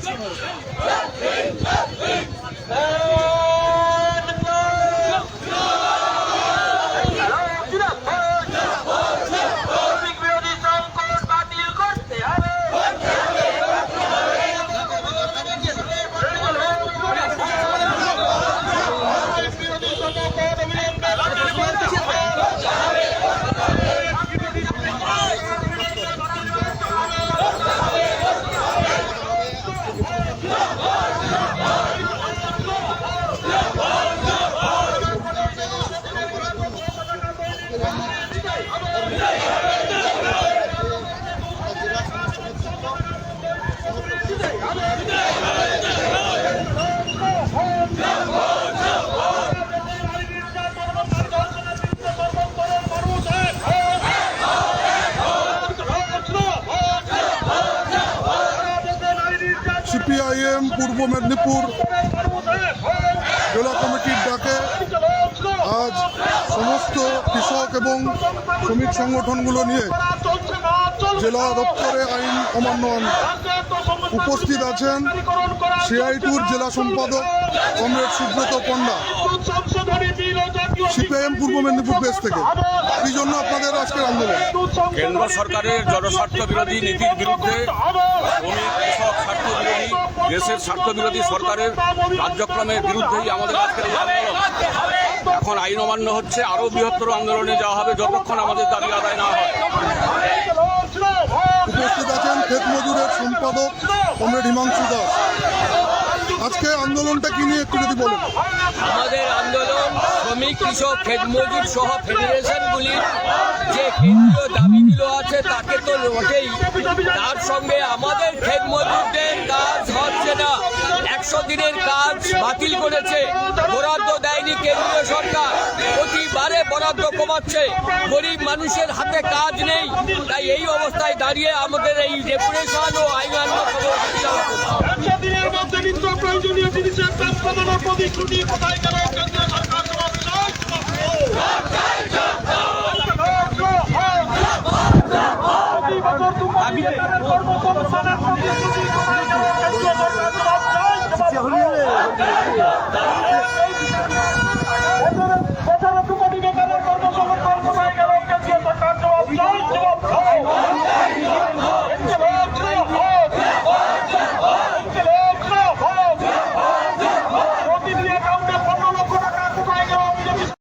শ্রমিক সিপিআইএম পূর্ব মেদিনীপুর জেলা কমিটির ডাকে আজ সমস্ত কৃষক এবং শ্রমিক সংগঠনগুলো নিয়ে জেলা দপ্তরে আইন অমান্য উপস্থিত আছেন সিআইটুর জেলা সম্পাদক কমরেড সুব্রত পণ্ডা, সিপিআইএম পূর্ব মেদিনীপুর দেশ থেকে। এই জন্য আপনাদের আজকের আন্দোলন। কেন্দ্র সরকারের জনস্বার্থ বিরোধী নীতির বিরুদ্ধে শ্রমিক কৃষক স্বার্থ বিরোধী দেশের স্বার্থ বিরোধী সরকারের কার্যক্রমের বিরুদ্ধেই আমাদের আজকের আন্দোলন। এখন আইন অমান্য হচ্ছে, আরও বৃহত্তর আন্দোলনে যাওয়া হবে যতক্ষণ আমাদের দাবি আদায় না হয়। উপস্থিত আছেন ক্ষেত মজুরের সম্পাদক কমরেড হিমাংশু দাস। আজকে আন্দোলনটা কি নিয়ে একটু যদি বলেন। আমাদের আন্দোলন, শ্রমিক, কৃষক খেত মজুর সহ ফেডারেশনগুলির যে কেন্দ্রীয় দাবিগুলো আছে তাকে তো বটেই। তার সঙ্গে আমাদের খেত মজুরদের কাজ হচ্ছে না। একশো দিনের কাজ বাতিল করেছে, বরাদ্দ দেয়নি কেন্দ্রীয় সরকার। প্রতিবারে বরাদ্দ কমাচ্ছে, গরিব মানুষের হাতে কাজ নেই। তাই এই অবস্থায় দাঁড়িয়ে আমাদের এই ডেপুটেশন প্রতিশ্রুতি কোথায় গেল? কেন্দ্রীয় সরকার জবাব